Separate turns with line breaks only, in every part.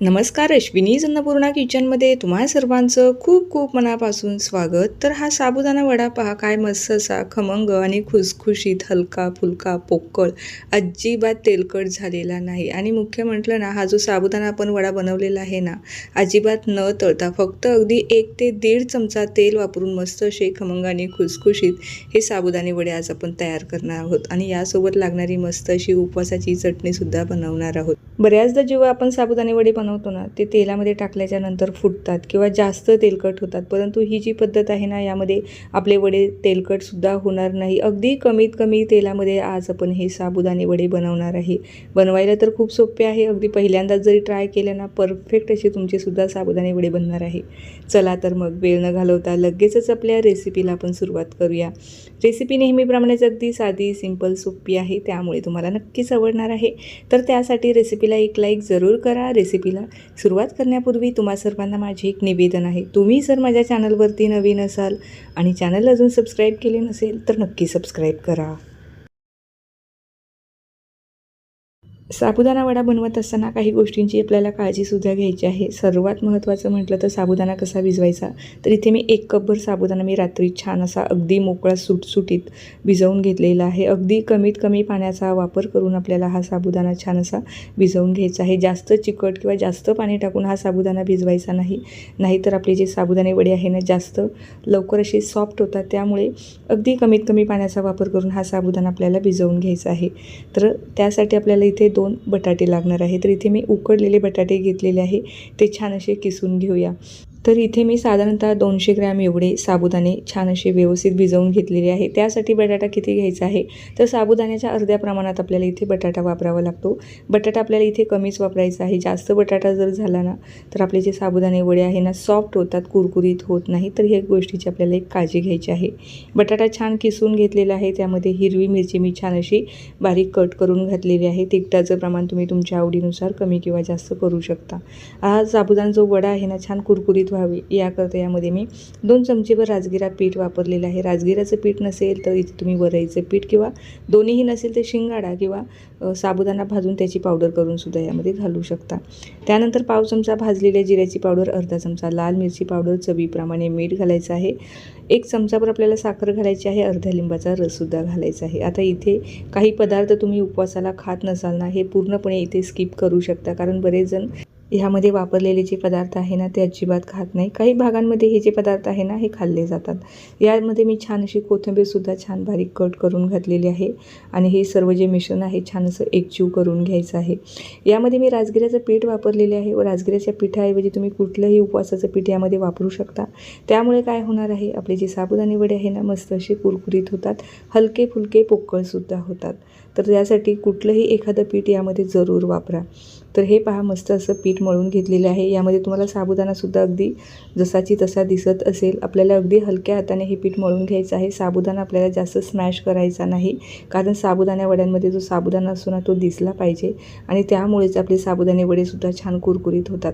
नमस्कार अश्विनी अन्नपूर्णा किचनमध्ये तुम्हा सर्वांचं खूप खूप मनापासून स्वागत. तर हा साबुदाणा वडा पहा काय मस्त असा खमंग आणि खुसखुशीत हलका फुलका पोकळ अजिबात तेलकट झालेला नाही. आणि मुख्य म्हटलं ना हा जो साबुदाणा आपण वडा बनवलेला आहे ना अजिबात न तळता फक्त अगदी एक ते दीड चमचा तेल वापरून मस्त असे खमंग आणि खुसखुशीत हे साबुदाणे वडे आज आपण तयार करणार आहोत. आणि यासोबत लागणारी मस्त अशी उपवासाची चटणीसुद्धा बनवणार आहोत. बऱ्याचदा जेव्हा आपण साबुदाणे वडे बनवतो ना ते तेलामध्ये टाकल्याच्या नंतर फुटतात किंवा जास्त तेलकट होतात. परंतु ही जी पद्धत आहे ना यामध्ये आपले वडे तेलकटसुद्धा होणार नाही. अगदी कमीत कमी तेलामध्ये आज आपण हे साबुदाणे वडे बनवणार आहे. बनवायला तर खूप सोपे आहे. अगदी पहिल्यांदाच जरी ट्राय केलं ना परफेक्ट असे तुमचेसुद्धा साबुदाणे वडे बनणार आहे. चला तर मग वेळ न घालवता लगेचच आपल्या रेसिपीला आपण सुरुवात करूया. रेसिपी नेहमीप्रमाणेच अगदी साधी सिंपल सोपी आहे. त्यामुळे तुम्हाला नक्कीच आवडणार आहे. तर त्यासाठी रेसिपी रेसिपीला एक लाईक जरूर करा. रेसिपीला सुरुवात करण्यापूर्वी तुम्हा सर्वांना माझे एक निवेदन आहे. तुम्ही जर माझ्या चॅनलवरती नवीन असाल आणि चॅनल अजून सबस्क्राईब केले नसेल तर नक्की सबस्क्राईब करा. साबुदाणा वडा बनवत असताना काही गोष्टींची आपल्याला काळजीसुद्धा घ्यायची आहे. सर्वात महत्त्वाचं म्हटलं तर साबुदाणा कसा भिजवायचा? तर इथे मी एक कपभर साबुदाणा मी रात्री छान असा अगदी मोकळा सुटसुटीत भिजवून घेतलेला आहे. अगदी कमीत कमी पाण्याचा वापर करून आपल्याला हा साबुदाणा छान असा भिजवून घ्यायचा आहे. जास्त चिकट किंवा जास्त पाणी टाकून हा साबुदाणा भिजवायचा नाही. नाहीतर आपले जे साबुदाणे वडे आहे ना जास्त लवकर असे सॉफ्ट होतात. त्यामुळे अगदी कमीत कमी पाण्याचा वापर करून हा साबुदाणा आपल्याला भिजवून घ्यायचा आहे. तर त्यासाठी आपल्याला इथे दोन बटाटे लागणार आहे तर इथे मी उकडलेले बटाटे घेतलेले आहे. ते छान असे किसून घेऊया. तर इथे मी साधारणतः दोनशे ग्रॅम एवढे साबुदाणे छान असे व्यवस्थित भिजवून घेतलेले आहे. त्यासाठी बटाटा किती घ्यायचा आहे? तर साबुदाण्याच्या अर्ध्या प्रमाणात आपल्याला इथे बटाटा वापरावा लागतो. बटाटा आपल्याला इथे कमीच वापरायचा आहे. जास्त बटाटा जर झाला ना तर आपले जे साबुदाणे वडे आहे ना सॉफ्ट होतात कुरकुरीत होत नाही. तर ह्या गोष्टीची आपल्याला एक काळजी घ्यायची आहे. बटाटा छान किसून घेतलेला आहे. त्यामध्ये हिरवी मिरची मी छान अशी बारीक कट करून घातलेली आहे. तिखटाचं प्रमाण तुम्ही तुमच्या आवडीनुसार कमी किंवा जास्त करू शकता. हा साबुदाणा जो वडा आहे ना छान कुरकुरीत व्हावी याकरता यामध्ये मी दोन चमचेभर राजगिरा पीठ वापरलेलं आहे. राजगिराचं पीठ नसेल तर इथे तुम्ही वरईचं पीठ किंवा दोन्हीही नसेल तर शिंगाडा किंवा साबुदाणा भाजून त्याची पावडर करून सुद्धा यामध्ये घालू शकता. त्यानंतर पाव चमचा भाजलेल्या जिऱ्याची पावडर अर्धा चमचा लाल मिरची पावडर चवीप्रमाणे मीठ घालायचं आहे. एक चमचाभर आपल्याला साखर घालायची आहे अर्ध्या लिंबाचा रससुद्धा घालायचा आहे. आता इथे काही पदार्थ तुम्ही उपवासाला खात नसाल ना हे पूर्णपणे इथे स्किप करू शकता. कारण बरेच जण ह्यामध्ये वापरलेले जे पदार्थ आहे ना ते अजिबात खात नाही. काही भागांमध्ये हे जे पदार्थ आहे ना हे खाल्ले जातात. यामध्ये मी छान अशी कोथिंबीरसुद्धा छान बारीक कट करून घातलेली आहे आणि हे सर्व जे मिश्रण आहे छान असं एकजीव करून घ्यायचं आहे. यामध्ये मी राजगिऱ्याचं पीठ वापरलेले आहे. व राजगिऱ्याच्या पिठाऐवजी तुम्ही कुठलंही उपवासाचं पीठ यामध्ये वापरू शकता. त्यामुळे काय होणार आहे आपले जे साबुदाणे वडे आहे ना मस्त असे कुरकुरीत होतात. हलके फुलके पोकळसुद्धा होतात. तर त्यासाठी कुठलंही एखादं पीठ यामध्ये जरूर वापरा. तर हे पहा मस्त असं पीठ मळून घेतलेलं आहे. यामध्ये तुम्हाला साबुदाणासुद्धा अगदी जसाची तसा दिसत असेल. आपल्याला अगदी हलक्या हाताने हे पीठ मळून घ्यायचं आहे. साबुदाणा आपल्याला जास्त स्मॅश करायचा नाही कारण साबुदाण्या वड्यांमध्ये जो साबुदाणा असतो ना तो दिसला पाहिजे. आणि त्यामुळेच आपले साबुदाणे वडेसुद्धा छान कुरकुरीत होतात.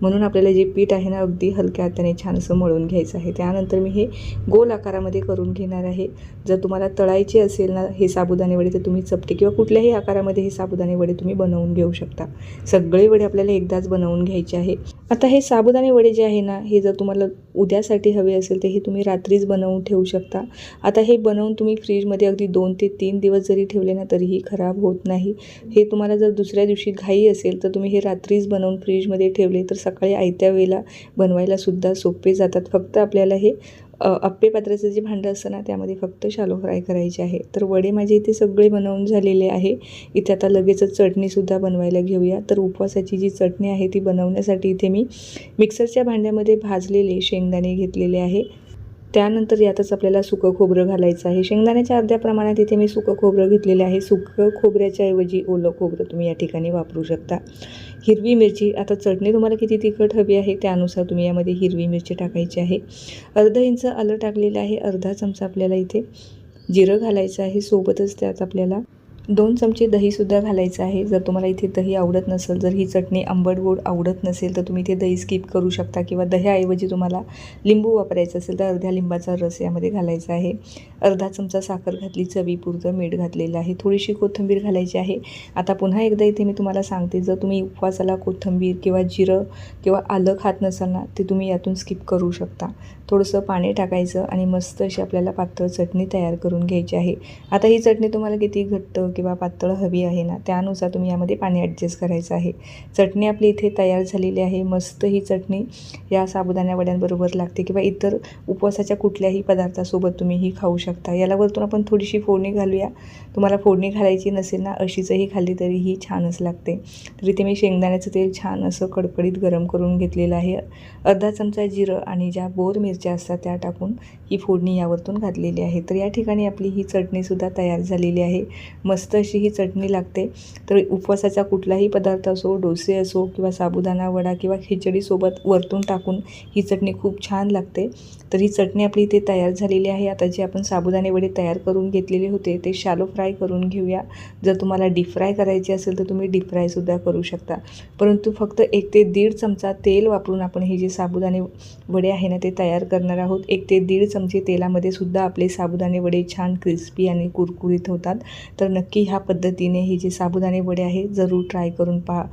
म्हणून आपल्याला जे पीठ आहे ना अगदी हलक्या हाताने छान असं मळून घ्यायचं आहे. त्यानंतर मी हे गोल आकारामध्ये करून घेणार आहे. जर तुम्हाला तळायचे असेल ना हे साबुदाणे वडे तर तुम्ही चपटे किंवा कुठल्याही आकारामध्ये हे साबुदाणे वडे तुम्ही बनवून घेऊ शकता. सगळे वडे आपल्याला एकदाच बनवून घ्यायचे आहे. आता हे साबुदाणे वडे जे आहे ना हे जर तुम्हाला उद्यासाठी हवे असेल तर हे तुम्ही रात्रीच बनवून ठेवू शकता. आता हे बनवून तुम्ही फ्रीजमध्ये अगदी दोन ते तीन दिवस जरी ठेवले ना तरीही खराब होत नाही. हे तुम्हाला जर दुसऱ्या दिवशी घाई असेल तर तुम्ही हे रात्रीच बनवून फ्रीजमध्ये ठेवले तर सकाळी आयत्या वेळेला बनवायलासुद्धा सोपे जातात. फक्त आपल्याला हे अ, अप्पे पात्राचं जे भांडं असतं ना त्यामध्ये फक्त शालो फ्राय करायचे आहे. तर वडे माझे इथे सगळे बनवून झालेले आहे. इथे आता लगेचच चटणीसुद्धा बनवायला घेऊया. तर उपवासाची जी चटणी आहे ती बनवण्यासाठी इथे मी मिक्सरच्या भांड्यामध्ये भाजलेले शेंगदाणे घेतलेले आहे. त्यानंतर यातच आपल्याला सुकं खोबरं घालायचं आहे. शेंगदाण्याच्या अर्ध्या प्रमाणात इथे मी सुकं खोबरं घेतलेलं आहे. सुकं खोबऱ्याच्या ऐवजी ओलं खोबरं तुम्ही या ठिकाणी वापरू शकता. हिरवी मिरची आता चटणी तुम्हाला किती तिखट हवी आहे त्यानुसार तुम्ही यामध्ये हिरवी मिरची टाकायची आहे. अर्धा इंच आलं टाकलेलं आहे. अर्धा चमचा आपल्याला इथे जिरं घालायचं आहे. सोबतच त्यात आपल्याला दोन चमचे दहीसुद्धा घालायचं आहे. जर तुम्हाला इथे दही आवडत नसेल जर ही चटणी आंबट गोड आवडत नसेल तर तुम्ही इथे दही स्किप करू शकता किंवा दह्याऐवजी तुम्हाला लिंबू वापरायचं असेल तर अर्ध्या लिंबाचा रस यामध्ये घालायचा आहे. अर्धा चमचा साखर घातली चवीपुरतं मीठ घातलेलं आहे. थोडीशी कोथिंबीर घालायची आहे. आता पुन्हा एकदा इथे मी तुम्हाला सांगते जर तुम्ही उपवासाला कोथिंबीर किंवा जिरं किंवा आलं खात नसाल ना ते तुम्ही यातून स्किप करू शकता. थोडंसं पाणी टाकायचं आणि मस्त अशी आपल्याला पातळ चटणी तयार करून घ्यायची आहे. आता ही चटणी तुम्हाला किती घट्ट किंवा पातळ हवी आहे ना त्यानुसार तुम्ही यामध्ये पाणी ॲडजस्ट करायचं आहे. चटणी आपली इथे तयार झालेली आहे. मस्त ही चटणी या साबुदाण्या वड्यांबरोबर लागते किंवा इतर उपवासाच्या कुठल्याही पदार्थासोबत तुम्ही ही खाऊ शकता. याला वरतून आपण थोडीशी फोडणी घालूया. तुम्हाला फोडणी घालायची नसेल ना अशीचही खाल्ली तरी ही छानच लागते. तर इथे मी शेंगदाण्याचं तेल छान असं कडकडीत गरम करून घेतलेलं आहे. अर्धा चमचा जिरं आणि ज्या बोर मिरच्या असतात त्या टाकून ही फोडणी यावरतून घातलेली आहे. तर या ठिकाणी आपली ही चटणीसुद्धा तयार झालेली आहे. मस्त अशी ही चटणी लागते. तर उपवासाचा कुठलाही पदार्थ असो डोसे असो किंवा साबुदाणा वडा किंवा खिचडीसोबत वरतून टाकून ही चटणी खूप छान लागते. तर ही चटणी आपली इथे तयार झालेली आहे. आता जे आपण साबुदाणे वडे तयार करून घेतलेले होते ते शालो फ्राय करून घेऊया. जर तुम्हाला डीप फ्राय करायचे असेल तर तुम्ही डीप फ्रायसुद्धा करू शकता. परंतु फक्त एक ते दीड चमचा तेल वापरून आपण हे जे साबुदाणे वडे आहे ना ते तयार करणार आहोत. एक ते दीड चमचे तेलामध्ये सुद्धा आपले साबुदाणे वडे छान क्रिस्पी आणि कुरकुरीत होतात. तर नक्की ह्या पद्धतीने हे जे साबुदाणे वडे आहे जरूर ट्राय करून पहा.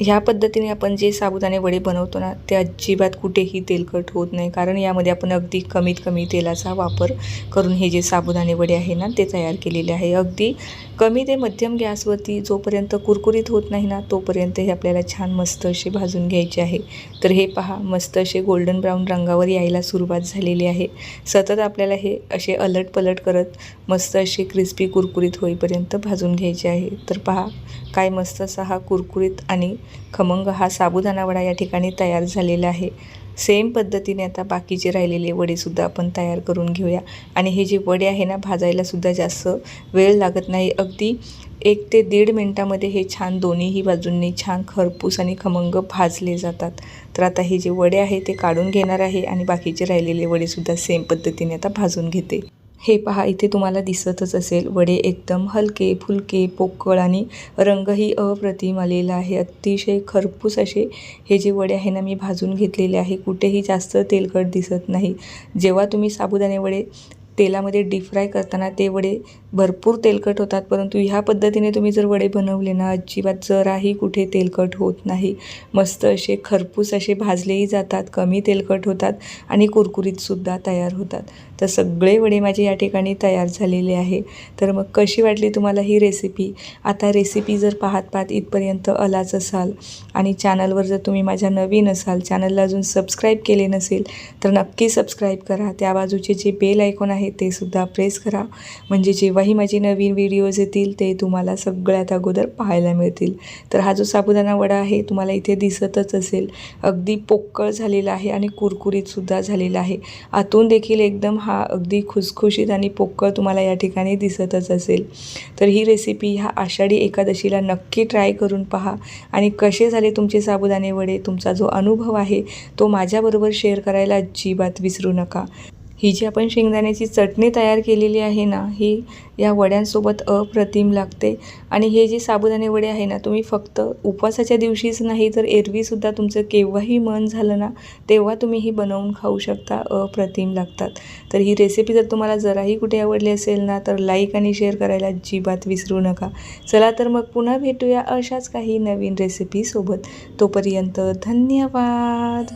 ह्या पद्धतीने आपण जे साबुदाणे वडे बनवतो ना ते अजिबात कुठेही तेलकट होत नाही. कारण यामध्ये आपण अगदी कमीत कमी तेलाचा वापर करून हे जे साबुदाणे वडे आहे ना ते तयार केलेले आहे. अगदी कमी ते मध्यम गॅसवरती जोपर्यंत कुरकुरीत होत नाही ना तोपर्यंत हे आपल्याला छान मस्त असे भाजून घ्यायचे आहे. तर हे पहा मस्त असे गोल्डन ब्राऊन रंगावर यायला सुरुवात झालेली आहे. सतत आपल्याला हे असे अलट पलट करत मस्त असे क्रिस्पी कुरकुरीत होईपर्यंत भाजून घ्यायचे आहे. तर पहा काय मस्त असा हा कुरकुरीत आणि खमंग हा साबुदाणा वडा या ठिकाणी तयार झालेला आहे. सेम पद्धतीने आता बाकीचे राहिलेले वडेसुद्धा आपण तयार करून घेऊया. आणि हे जे वडे आहे ना भाजायलासुद्धा जास्त वेळ लागत नाही. अगदी एक ते दीड मिनटामध्ये हे छान दोन्हीही बाजूंनी छान खरपूस आणि खमंग भाजले जातात. तर आता हे जे वडे आहे ते काढून घेणार आहे आणि बाकीचे राहिलेले वडेसुद्धा सेम पद्धतीने आता भाजून घेते. हे पहा इथे तुम्हाला दिसतच असेल वडे एकदम हलके फुलके पोकळ आणि रंगही अप्रतिम आलेला आहे. अतिशय खरपूस असे हे जे वडे आहे ना मी भाजून घेतलेले आहे. कुठेही जास्त तेलकट दिसत नाही. जेव्हा तुम्ही साबुदाणे वडे तेलामध्ये डीप फ्राय करताना ते वडे भरपूर तेलकट होतात. परंतु ह्या पद्धतीने तुम्ही जर वडे बनवले ना अजिबात जराही कुठे तेलकट होत नाही. मस्त असे खरपूस असे भाजलेही जातात कमी तेलकट होतात आणि कुरकुरीतसुद्धा तयार होतात. तर सगळे वडे माझे या ठिकाणी तयार झालेले आहे. तर मग कशी वाटली तुम्हाला ही रेसिपी आता रेसिपी जर पाहत पाहत इथपर्यंत आलाच असाल आणि चॅनलवर जर तुम्ही माझ्या नवीन असाल चॅनलला अजून सबस्क्राईब केले नसेल तर नक्की सबस्क्राईब करा. त्या बाजूचे जे बेल आयकॉन आहे ते सुद्धा प्रेस करा. म्हणजे जेव्हाही माझे नवीन व्हिडिओज येतील ते तुम्हाला सगळ्यात अगोदर पाहायला मिळतील. तर हा जो साबुदाणा वडा आहे तुम्हाला इथे दिसतच असेल. अगदी पोक्कळ झालेला आहे आणि कुरकुरीतसुद्धा झालेला आहे. आतून देखील एकदम हा अगदी खुसखुशीत आणि पोक्कळ तुम्हाला या ठिकाणी दिसतच असेल. तर ही रेसिपी ह्या आषाढी एकादशीला नक्की ट्राय करून पहा. आणि कसे झाले तुमचे साबुदाणे वडे तुमचा जो अनुभव आहे तो माझ्याबरोबर शेअर करायला अजिबात विसरू नका. ही जी आपण शेंगदाण्याची चटणी तयार केलेली आहे ना ही या वड्यांसोबत अप्रतिम लागते. आणि हे जे साबुदाणे वडे आहे ना तुम्ही फक्त उपवासाच्या दिवशीच नाही तर एरवीसुद्धा तुमचं केव्हाही मन झालं ना तेव्हा तुम्ही ही बनवून खाऊ शकता अप्रतिम लागतात. तर ही रेसिपी जर तुम्हाला जराही कुठे आवडली असेल ना तर लाईक आणि शेअर करायला अजिबात विसरू नका. चला तर मग पुन्हा भेटूया अशाच काही नवीन रेसिपीसोबत तोपर्यंत धन्यवाद!